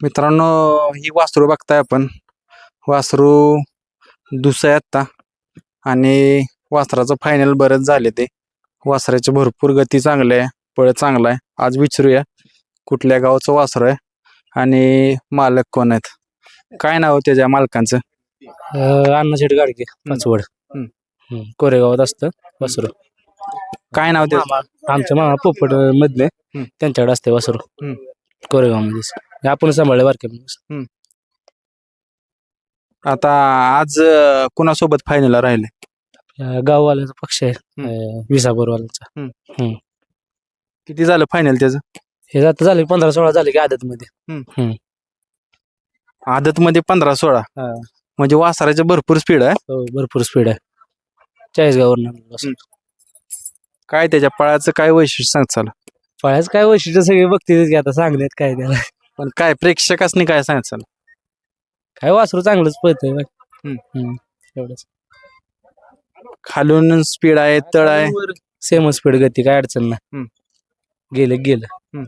मित्रांनो ही वासरू बघताय आपण. वासरू दुसरं आत्ता. आणि वासराचं फायनल बरेच झाले ते. वासराची भरपूर गती चांगली आहे. पळ चांगला आहे. आज विचारूया कुठल्या गावचं वासरू आहे आणि मालक कोण आहेत? काय नाव त्याच्या मालकांचं? अण्णा शेट गाडगे पाचवड. कोरेगावात असतं वासरू. काय नाव त्याचं आमच्या मामा पोपट मधले. त्यांच्याकडे असते वासरू. कोरेगावमध्ये आपण सांभाळले बारके आता आज अं, कुणासोबत फायनल राहिले? गाववाल्याचा पक्ष आहे विसापूरवाल्यांचा. किती झालं फायनल त्याचं? हे जात झाले पंधरा सोळा झाले की आदत मध्ये आदत मध्ये पंधरा सोळा. हा. म्हणजे वासराचे भरपूर स्पीड आहे. हो, भरपूर स्पीड आहे. चाळीसगाववर काय त्याच्या पळाचं काय वैशिष्ट्य सांगचाल फळ्याच काय वैशिष्ट्य सगळे बघतील की आता सांगण्यात काय त्याला. पण काय प्रेक्षकासनी काय सांगचाल काय वासरू चांगलंच पळतंय एवढंच. खालून स्पीड आहे तळ आहे. सेम स्पीड गती काय अडचण नाही. हम्म. गेलं गेलं.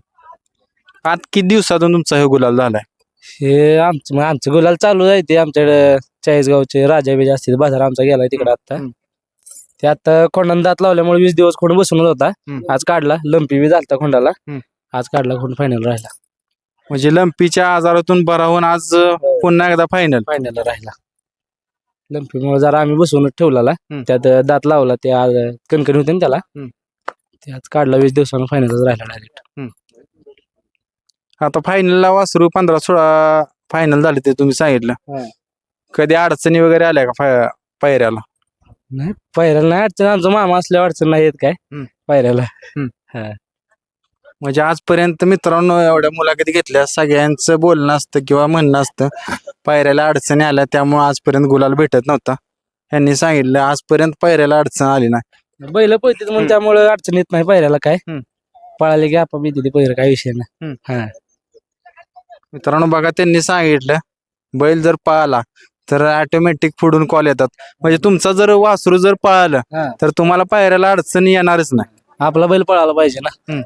आज किती दिवसातून तुमचा हे गुलाल झालाय? हे आमचं मग आमचं गुलाल चालू आहे ते आमच्याकडे चाळीसगावचे राजा बीज असतील बाजार आमचा गेलाय तिकडे आता. हम्म. ते आता खोंडाने दात लावल्यामुळे वीस दिवस खोंड बसून होता. हम्म. आज काढला लंपी बी झालता खोंडाला. हम्म. आज काढला खोंड फायनल राहिला. म्हणजे लंपीच्या आजारातून बरा होऊन आज अं, पुन्हा एकदा फायनल फायनल राहिला. लंपीमुळे जरा आम्ही बसूनच ठेवलेला. हम्म. त्यात दात लावला ते आज कणकणी होते ना त्याला. हम्म. ते आज काढला वीस दिवसानं फायनलच राहिला डायरेक्ट आता फायनलला वासरू पंधरा सोळा फायनल झाले ते तुम्ही सांगितलं. हा. कधी अडचणी वगैरे आल्या का फाय- पायऱ्याला? नाही पायऱ्याला नाही अडचण. आमचा मामा असल्या अडचण नाही येत काय. हम्म. पायऱ्याला. म्हणजे आजपर्यंत मित्रांनो एवढ्या मुलाखती घेतल्या सगळ्यांचं बोलणं असतं किंवा म्हणणं असतं पायऱ्याला अडचणी आल्या त्यामुळे आजपर्यंत गुलाल भेटत नव्हता यांनी सांगितलं आजपर्यंत पायऱ्याला अडचण आली नाही बैल पळतात हम्म. म्हणून त्यामुळे अडचण येत नाही पायऱ्याला काय हम्म. पळाले की आपण मी तिथे पहिलं काय विषय नाही हम्म. हा मित्रांनो बघा त्यांनी सांगितलं बैल जर पळाला तर ऑटोमॅटिक पुढून कॉल येतात म्हणजे तुमचा जर वासरू जर पळालं हा. तर तुम्हाला पायऱ्याला अडचणी येणारच नाही आपला बैल पळाला पाहिजे ना हम्म.